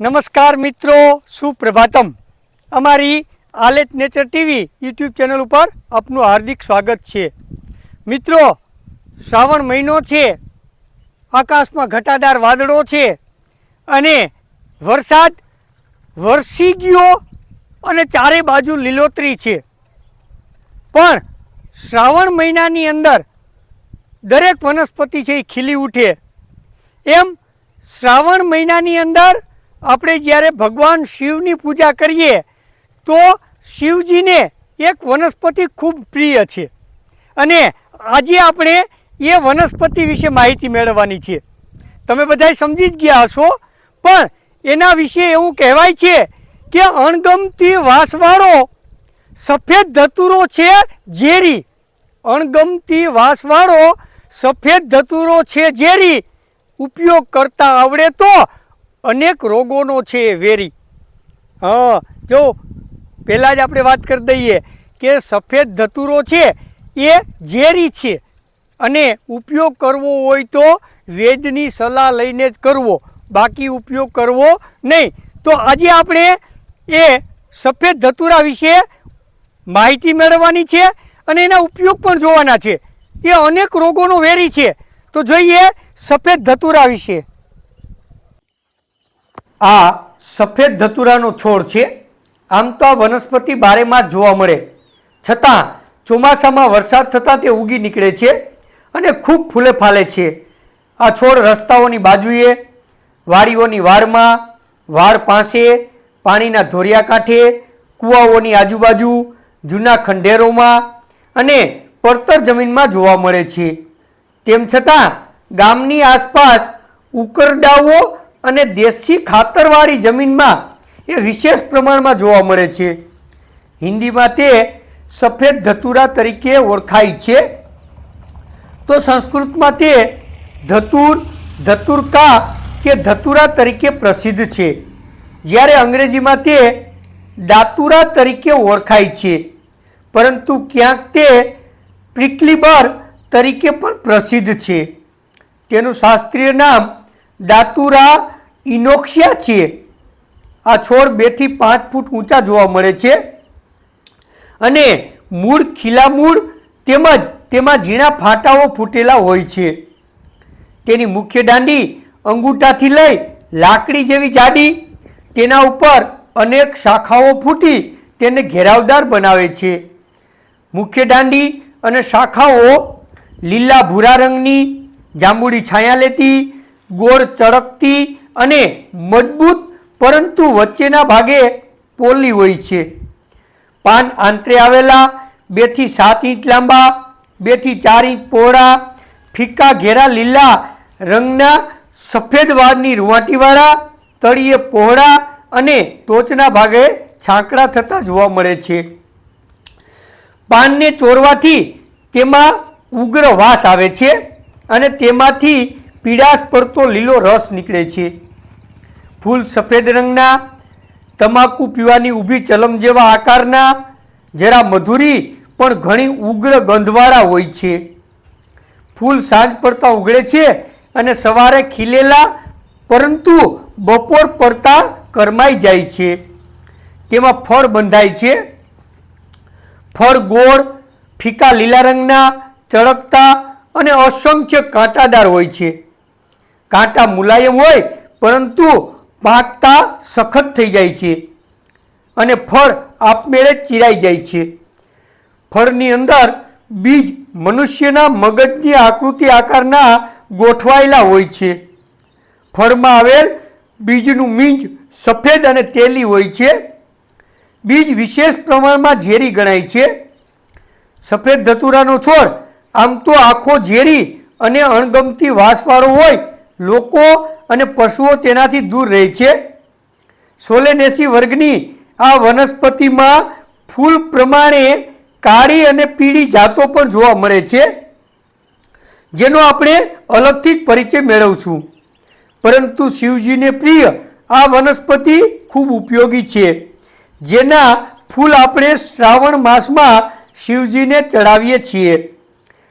નમસ્કાર મિત્રો, સુપ્રભાતમ. અમારી આલેટ નેચર ટીવી યુટ્યુબ ચેનલ ઉપર આપનું હાર્દિક સ્વાગત છે. મિત્રો, શ્રાવણ મહિનો છે, આકાશમાં ઘટાદાર વાદળો છે અને વરસાદ વરસી ગયો અને ચારે બાજુ લીલોતરી છે. પણ શ્રાવણ મહિનાની અંદર દરેક વનસ્પતિ છે એ ખીલી ઉઠે. એમ શ્રાવણ મહિનાની અંદર આપણે જ્યારે ભગવાન શિવની પૂજા કરીએ, તો શિવજીને એક વનસ્પતિ ખૂબ પ્રિય છે. અને આજે આપણે એ વનસ્પતિ વિશે માહિતી મેળવવાની છે. તમે બધા સમજી જ ગયા હશો, પણ એના વિશે એવું કહેવાય છે કે અણગમતી વાસવાળો સફેદ ધતુરો છે ઝેરી. અણગમતી વાસવાળો સફેદ ધતુરો છે ઝેરી. ઉપયોગ કરતા આવડે તો અનેક રોગોનો છે વેરી. હા, જો પહેલાં જ આપણે વાત કરી દઈએ કે સફેદ ધતુરો છે એ ઝેરી છે અને ઉપયોગ કરવો હોય તો વેદની સલાહ લઈને જ કરવો, બાકી ઉપયોગ કરવો નહીં. તો આજે આપણે એ સફેદ ધતુરા વિશે માહિતી મેળવવાની છે અને એના ઉપયોગ પણ જોવાના છે. એ અનેક રોગોનો વેરી છે. તો જોઈએ સફેદ ધતુરા વિશે. આ સફેદ ધતુરાનો છોડ છે. આમ તો આ વનસ્પતિ બારેમાસ જોવા મળે. છતાં ચોમાસામાં વરસાદ થતાં તે ઉગી નીકળે છે અને ખૂબ ફૂલે ફાલે છે. આ છોડ રસ્તાઓની બાજુએ, વાડીઓની વાડમાં, વાડ પાસે, પાણીના ધોરિયા કાંઠે, કૂવાઓની આજુબાજુ, જૂના ખંડેરોમાં અને પડતર જમીનમાં જોવા મળે છે. તેમ છતાં ગામની આસપાસ ઉકરડાઓ અને દેશી ખાતરવાળી જમીનમાં એ વિશેષ પ્રમાણમાં જોવા મળે છે. હિન્દીમાં તે સફેદ ધતુરા તરીકે ઓળખાય છે. તો સંસ્કૃતમાં તે ધતુર, ધતુરકા કે ધતુરા તરીકે પ્રસિદ્ધ છે. જ્યારે અંગ્રેજીમાં તે દાતુરા તરીકે ઓળખાય છે. પરંતુ ક્યાંક તે પ્રિકલીબર તરીકે પણ પ્રસિદ્ધ છે. તેનું શાસ્ત્રીય નામ દાતુરા ઇનોક્સિયા છે. આ છોડ બેથી પાંચ ફૂટ ઊંચા જોવા મળે છે. અને મૂળ ખીલા મૂળ તેમજ તેમાં ઝીણા ફાટાઓ ફૂટેલા હોય છે. તેની મુખ્ય દાંડી અંગૂઠાથી લઈ લાકડી જેવી જાડી તેના ઉપર અનેક શાખાઓ ફૂટી તેને ઘેરાવદાર બનાવે છે. મુખ્ય દાંડી અને શાખાઓ લીલા ભૂરા રંગની, જાંબુડી છાયા લેતી, ગોળ ચળકતી અને મજબૂત, પરંતુ વચ્ચેના ભાગે પોલી હોય છે. પાન આંતરે આવેલા બેથી સાત ઇંચ લાંબા બેથી ચાર ઇંચ પહોળા ફીકા ઘેરા લીલા રંગના સફેદ વાળની રૂવાટીવાળા, તળિયે પહોળા અને ટોચના ભાગે છાંકડા થતા જોવા મળે છે. પાનને ચોરવાથી તેમાં ઉગ્ર વાસ આવે છે અને તેમાંથી પીડાશ પડતો લીલો રસ નીકળે છે. ફૂલ સફેદ રંગના, તમાકુ પીવાની ઊભી ચલમ જેવા આકારના, જરા મધુરી પણ ઘણી ઉગ્ર ગંધવાળા હોય છે. ફૂલ સાંજ પડતા ઉગડે છે અને સવારે ખીલેલા, પરંતુ બપોર પડતા કરમાઈ જાય છે. તેમાં ફળ બંધાય છે. ફળ ગોળ, ફીકા લીલા રંગના, ચળકતા અને અસંખ્ય કાંટાદાર હોય છે. કાંટા મુલાયમ હોય, પરંતુ પાકતા સખત થઈ જાય છે અને ફળ આપમેળે ચીરાઈ જાય છે. ફળની અંદર બીજ મનુષ્યના મગજની આકૃતિ આકારના ગોઠવાયેલા હોય છે. ફળમાં આવેલ બીજનું મીંજ સફેદ અને તેલી હોય છે. બીજ વિશેષ પ્રમાણમાં ઝેરી ગણાય છે. સફેદ ધતુરાનો છોડ આમ તો આખો ઝેરી અને અણગમતી વાસવાળો હોય લોકો અને પશુઓ તેનાથી દૂર રહે છે. સોલેનેસી વર્ગની આ વનસ્પતિમાં ફૂલ પ્રમાણે કાળી અને પીળી જાતો પણ જોવા મળે છે, જેનો આપણે અલગથી જ પરિચય મેળવશું. પરંતુ શિવજીને પ્રિય આ વનસ્પતિ ખૂબ ઉપયોગી છે, જેના ફૂલ આપણે શ્રાવણ માસમાં શિવજીને ચડાવીએ છીએ.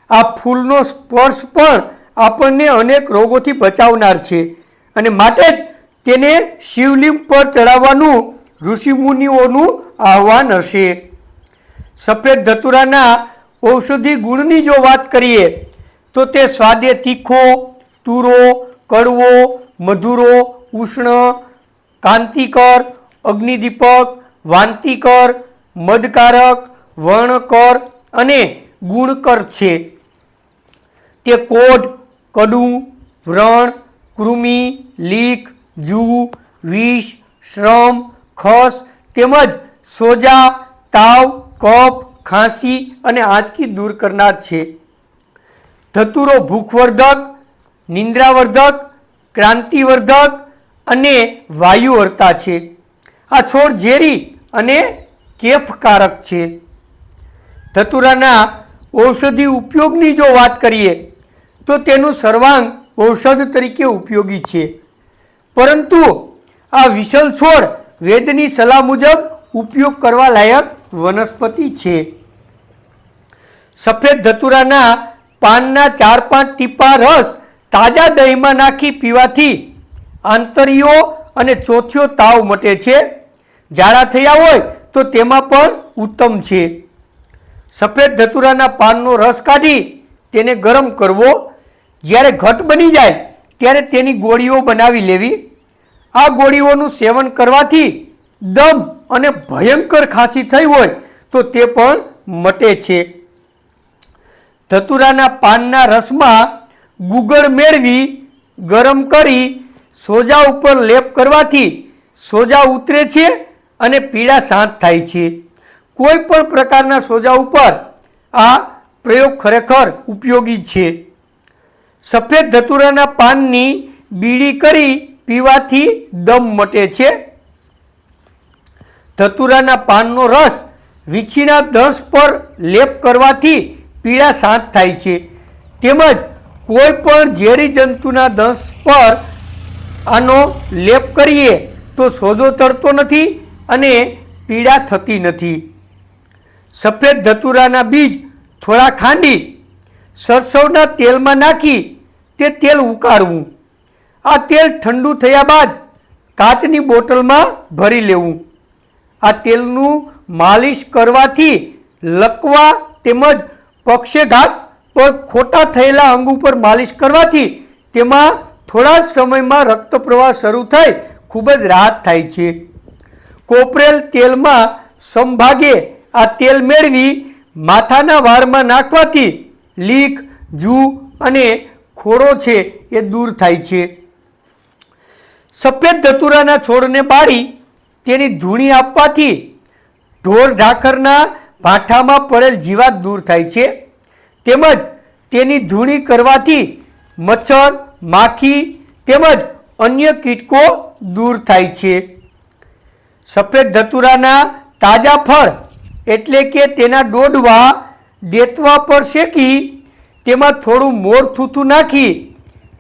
આ ફૂલનો સ્પર્શ પણ આપણને અનેક રોગોથી બચાવનાર છે. અને માટે જ તેને શિવલિંગ પર ચડાવવાનું ઋષિમુનિઓનું આહવાન હશે. સફેદ ધતુરાના ઔષધિ ગુણની જો વાત કરીએ, તો તે સ્વાદે તીખો, તુરો, કડવો, મધુરો, ઉષ્ણ, કાંતિકર, અગ્નિદીપક, વાંતિકર, મદકારક, વર્ણકર અને ગુણકર છે. તે કોઢ કડું વ્રણ કૃમિ, લીક, જૂ, વિષ, શ્રમ, ખસ તેમજ સોજા, તાવ, કફ, ખાંસી અને આંચકી દૂર કરનાર છે. ધતુરો ભૂખવર્ધક, નિંદ્રાવર્ધક, ક્રાંતિવર્ધક અને વાયુવર્તા છે. આ છોડ ઝેરી અને કેફકારક છે. ધતુરાના ઔષધિ ઉપયોગની જો વાત કરીએ તો તેનું સર્વાંગ ઔષધ તરીકે ઉપયોગી છે. પરંતુ આ વિશલ છોડ વેદની સલાહ મુજબ ઉપયોગ કરવા લાયક વનસ્પતિ છે. સફેદ ધતુરાના પાનના ચાર પાંચ ટીપા રસ તાજા દહીંમાં નાખી પીવાથી આંતરીઓ અને ચોથિયો તાવ મટે છે. ઝાડા થયા હોય તો તેમાં પણ ઉત્તમ છે. સફેદ ધતુરાના પાનનો રસ કાઢી તેને ગરમ કરવો જ્યારે ઘટ બની જાય, ત્યારે તેની ગોળીઓ બનાવી લેવી. આ ગોળીઓનું સેવન કરવાથી દમ અને ભયંકર ખાંસી થઈ હોય તો તે પણ મટે છે. ધતુરાના પાનના રસમાં ગુગળ મેળવી, ગરમ કરી, સોજા ઉપર લેપ કરવાથી સોજા ઉતરે છે અને પીડા શાંત થાય છે. કોઈ પણ પ્રકારના સોજા ઉપર આ પ્રયોગ ખરેખર ઉપયોગી છે. સફેદ ધતુરાના પાનની બીડી કરી પીવાથી દમ મટે છે. ધતુરાના પાનનો રસ વીછીના દંશ પર લેપ કરવાથી પીડા શાંત થાય છે. તેમજ કોઈ પણ ઝેરી જંતુના દંશ પર આનો લેપ કરીએ તો સોજો ચડતો નથી અને પીડા થતી નથી. સફેદ ધતુરાના બીજ થોડા ખાંડી, સરસવના તેલમાં નાખી તે તેલ ઉકાળવું. આ તેલ ઠંડુ થયા બાદ કાચની બોટલમાં ભરી લેવું. આ તેલનું માલિશ કરવાથી લકવા તેમજ પક્ષેઘાત પર ખોટા થયેલા અંગ ઉપર માલિશ કરવાથી તેમાં થોડા સમયમાં રક્ત પ્રવાહ શરૂ થઈ ખૂબ જ રાહત થાય છે. કોપરેલ તેલમાં સંભાગે આ તેલ મેળવી માથાના વાળમાં નાખવાથી લીક, જૂ અને ખોડો છે એ દૂર થાય છે. સફેદ ધતુરાના છોડને બાળી તેની ધૂણી આપવાથી ઢોર ઢાકરના ભાઠામાં પડેલ જીવાત દૂર થાય છે. તેમજ તેની ધૂણી કરવાથી મચ્છર, માખી તેમજ અન્ય કીટકો દૂર થાય છે. સફેદ ધતુરાના તાજા ફળ એટલે કે તેના ડોડવા દેતવા પર શેકી તેમાં થોડું મોર થૂથું નાખી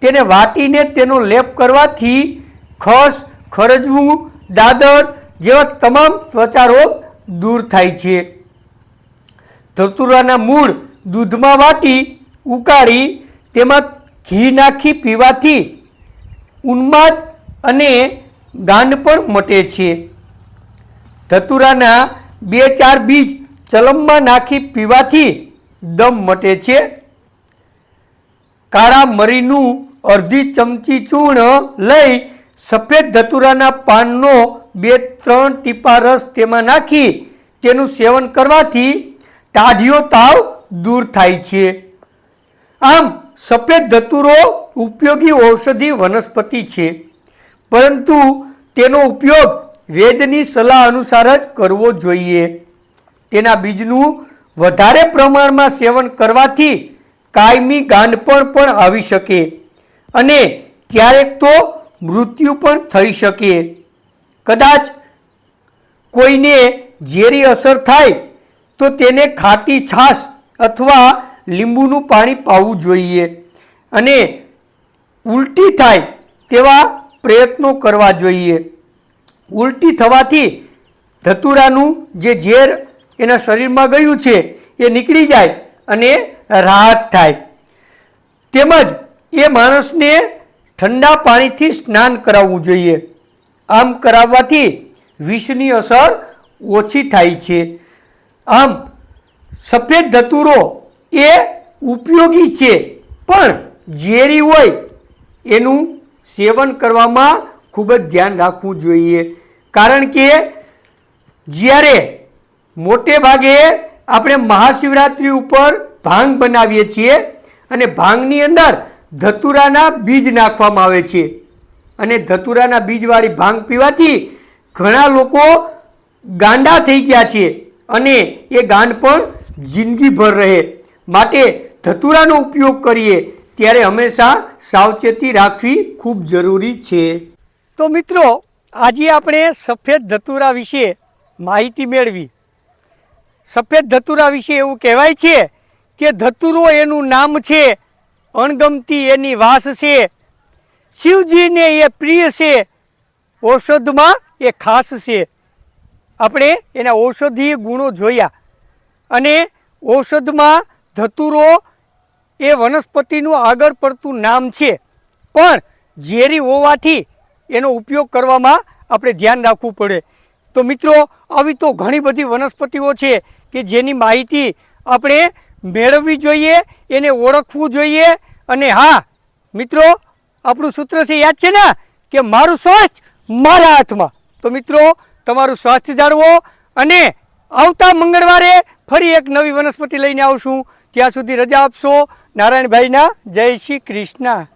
તેને વાટીને તેનો લેપ કરવાથી ખસ, ખરજવું, દાદર જેવા તમામ ત્વચા રોગ દૂર થાય છે. ધતુરાના મૂળ દૂધમાં વાટી, ઉકાળી, તેમાં ઘી નાખી પીવાથી ઉન્માદ અને ગાંડ પણ મટે છે. ધતુરાના બે ચાર બીજ ચલમમાં નાખી પીવાથી દમ મટે છે. કાળા મરીનું અડધી ચમચી ચૂર્ણ લઈ સફેદ ધતુરાના પાનનો બે ત્રણ ટીપા રસ તેમાં નાખી તેનું સેવન કરવાથી ટાઢિયો તાવ દૂર થાય છે. આમ, સફેદ ધતુરો ઉપયોગી ઔષધિ વનસ્પતિ છે. પરંતુ તેનો ઉપયોગ વેદની સલાહ અનુસાર જ કરવો જોઈએ. તેના બીજનું વધારે પ્રમાણમાં સેવન કરવાથી કાયમી ગાંડપણ પણ આવી શકે અને ક્યારેક તો મૃત્યુ પણ થઈ શકે. કદાચ કોઈને ઝેરી અસર થાય તો તેને ખાટી છાશ અથવા લીંબુનું પાણી પાવું જોઈએ અને ઉલટી થાય તેવા પ્રયત્નો કરવા જોઈએ. ઉલટી થવાથી ધતુરાનું જે ઝેર એના શરીરમાં ગયું છે એ નીકળી જાય અને રાહત થાય. તેમજ એ માણસને ઠંડા પાણીથી સ્નાન કરાવવું જોઈએ. આમ કરાવવાથી વિષની અસર ઓછી થાય છે. આમ સફેદ ધતુરો એ ઉપયોગી છે, પણ ઝેરી હોય એનું સેવન કરવામાં ખૂબ જ ધ્યાન રાખવું જોઈએ. કારણ કે જ્યારે મોટે ભાગે આપણે મહાશિવરાત્રિ ઉપર ભાંગ બનાવીએ છીએ અને ભાંગની અંદર ધતુરાના બીજ નાખવામાં આવે છે. અને ધતુરાના બીજવાળી ભાંગ પીવાથી ઘણા લોકો ગાંડા થઈ ગયા છે અને એ ગાંડ પણ જિંદગીભર રહે. માટે ધતુરાનો ઉપયોગ કરીએ ત્યારે હંમેશા સાવચેતી રાખવી ખૂબ જરૂરી છે. તો મિત્રો, આજે આપણે સફેદ ધતુરા વિશે માહિતી મેળવી. સફેદ ધતુરા વિશે એવું કહેવાય છે કે ધતુરો એનું નામ છે, અણગમતી એની વાસ છે. શિવજીને એ પ્રિય છે, ઔષધમાં એ ખાસ છે. આપણે એના ઔષધીય ગુણો જોયા અને ઔષધમાં ધતુરો એ વનસ્પતિનું આગળ પડતું નામ છે. પણ ઝેરી હોવાથી એનો ઉપયોગ કરવામાં આપણે ધ્યાન રાખવું પડે. તો મિત્રો, આવી તો ઘણી બધી વનસ્પતિઓ છે કે જેની માહિતી આપણે મેળવવી જોઈએ, એને ઓળખવું જોઈએ. અને હા, મિત્રો, આપણું સૂત્ર છે યાદ છે ને? કે મારું સ્વાસ્થ્ય મારા હાથમાં. તો મિત્રો, તમારું સ્વાસ્થ્ય જાળવો અને આવતા મંગળવારે ફરી એક નવી વનસ્પતિ લઈને આવશું. ત્યાં સુધી રજા આપશો. નારાયણભાઈના જય શ્રી કૃષ્ણ.